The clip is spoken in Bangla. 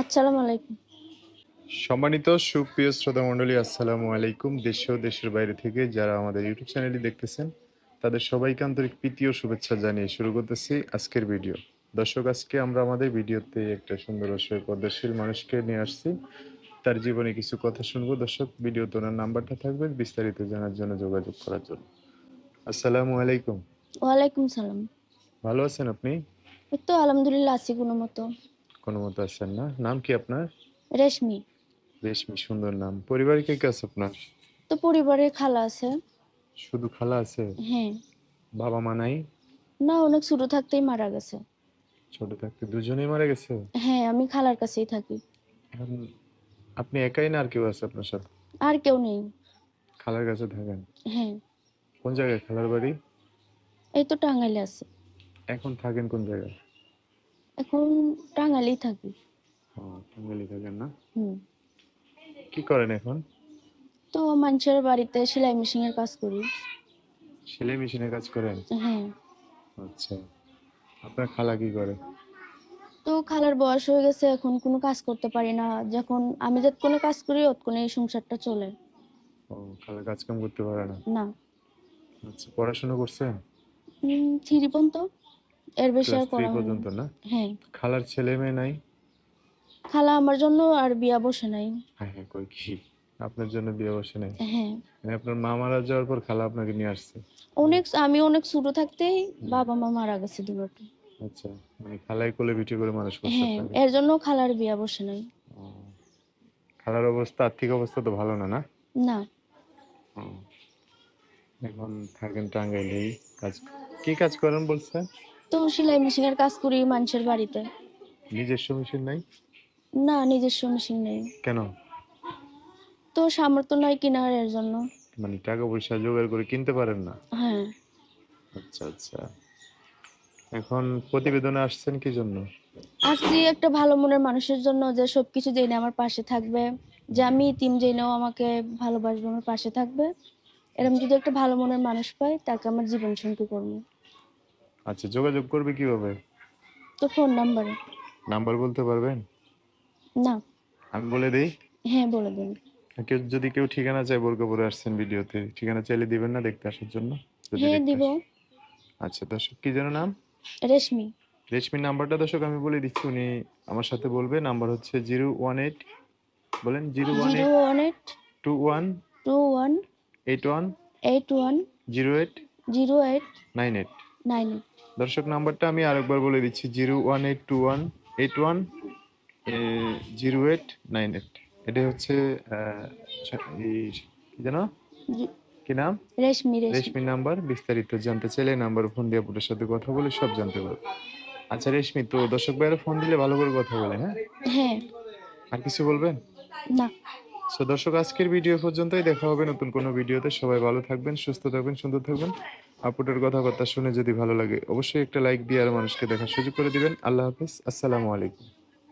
আসসালামু আলাইকুম। সম্মানিত সুপ্রিয় শ্রোতা মণ্ডলী আসসালামু আলাইকুম। দেশ ও দেশের বাইরে থেকে যারা আমাদের ইউটিউব চ্যানেলটি দেখতেছেন তাদের সবাইকে আন্তরিক প্রীতি ও শুভেচ্ছা জানিয়ে শুরু করতেছি আজকের ভিডিও। দর্শক আজকে আমরা আমাদের ভিডিওতে একটা সুন্দর অসহায় পদ্মশীল মানুষকে নিয়ে আসছি। তার জীবনে কিছু কথা শুনব। দর্শক ভিডিওতে ওনার নাম্বারটা থাকবে বিস্তারিত জানার জন্য যোগাযোগ করার জন্য। আসসালামু আলাইকুম। ওয়ালাইকুম সালাম। ভালো আছেন আপনি? এই তো আলহামদুলিল্লাহ আছি কোনো মতো। কোনো মতো আছেন না। নাম কি আপনার? রেশমি। রেশমি সুন্দর নাম। পরিবারে কে কে আছে আপনার? তো পরিবারে খালা আছে। শুধু খালা আছে? হ্যাঁ। বাবা মা নাই? না অনেক ছোট থাকতেই মারা গেছে। ছোট থাকতে দুজনেই মারা গেছে? হ্যাঁ আমি খালার কাছেই থাকি। আপনি একাই না আর কেউ আছে আপনার সাথে? আর কেউ নেই। খালার কাছে থাকেন? হ্যাঁ। কোন জায়গায়? খালার বাড়ি? এই তো টাঙ্গাইলে আছে। এখন থাকেন কোন জায়গায়? এখন টাঙ্গাইলেই থাকি। ও টাঙ্গাইলে থাকেন না? হুম। কি করেন এখন? তো মানুষের বাড়িতে সেলাই মেশিনের কাজ করি। সেলাই মেশিনে কাজ করেন? হ্যাঁ। আচ্ছা। আপনার খালা কি করে? তো খালার বয়স হয়ে গেছে এখন কোনো কাজ করতে পারি না। যখন আমি যত কোনো কাজ করি তখন এই সংসারটা চলে। ও খালা কাজ কাম করতে পারে না? না। আচ্ছা পড়াশোনা করছেন থ্রি পর্যন্ত। এর বেশি আর করা পর্যন্ত না? হ্যাঁ। খালার ছেলে মেয়ে নাই? খালা আমার জন্য আর বিয়া বসে নাই। হ্যাঁ হ্যাঁ কই কি? আপনার জন্য বিয়ে বসে নাই? হ্যাঁ। মানে আপনার মা মারা যাওয়ার পর খালা আপনাকে নিয়ে আসছে? অনেক আমি অনেক ছোট থাকতেই বাবা মা মারা গেছে দুটো আচ্ছা মানে খালাই কোলে পিঠে করে মানুষ করছে হ্যাঁ এর জন্য খালার বিয়া বসে নাই। খালার অবস্থা আর্থিক অবস্থা তো ভালো না না? না। এখন থাকেন টাঙ্গাইলেই। কাজ কি কাজ করেন বলছেন? তো সেলাই মেশিনের কাজ করি মানুষের বাড়িতে। নিজস্ব মেশিন নাই? না নিজস্ব মেশিন নেই। কেন? তো সামর্থ্য নয় কেনার এর জন্য। মানে টাকা পয়সা জোগাড় করে কিনতে পারেন না? হ্যাঁ। আচ্ছা আচ্ছা। এখন প্রতিবেদনে আসছেন কি জন্য? আসছি একটা ভালো মনের মানুষের জন্য যে সবকিছু জেনে আমার পাশে থাকবে যে আমি ইতিম জেনেও আমাকে ভালোবাসবে আমার পাশে থাকবে। এরকম যদি একটা ভালো মনের মানুষ পাই তাকে আমার জীবন সঙ্গী করব। আচ্ছা যোগাযোগ করবে কীভাবে? তো ফোন নাম্বারে। নাম্বার বলতে পারবেন? না। আমি বলে দিই। হ্যাঁ বলে দিন। কেউ যদি কেউ ঠিকানা চাই বোরকাপুরে আসছেন ভিডিওতে ঠিকানা চাইলে দিবেন না দেখতে আসার জন্য হ্যাঁ দিব। আচ্ছা দর্শক কি যেন নাম? রেশমি। রেশমির নাম্বারটা দর্শক আমি বলে দিচ্ছি উনি আমার সাথে বলবে। নাম্বার হচ্ছে জিরো ওয়ান এইট বলেন zero one eight eight two one two one eight one eight one zero eight zero eight nine eight. Nine দর্শক নাম্বারটা আমি আরেকবার বলে দিচ্ছি zero one eight two one eight one zero eight nine eight. এটা হচ্ছে যেন? কি নাম? রেশমি রেশমি। নাম্বার বিস্তারিত জানতে চাইলে নাম্বার ফোন দিয়ে আপনার সাথে কথা বলে সব জানতে পারবে। আচ্ছা রেশমি তো দর্শক ভাইয়েরা ফোন দিলে ভালো করে কথা বলে হ্যাঁ? হ্যাঁ। আর কিছু বলবেন? না। সো দর্শক আজকের ভিডিও পর্যন্তই। দেখা হবে নতুন কোনো ভিডিওতে। সবাই ভালো থাকবেন সুস্থ থাকবেন সুন্দর থাকবেন। আপুটের কথাবার্তা শুনে যদি ভালো লাগে, অবশ্যই একটা লাইক দিয়ে আর মানুষকে দেখার সুযোগ করে দিবেন। আল্লাহ হাফিজ। আসসালামু আলাইকুম।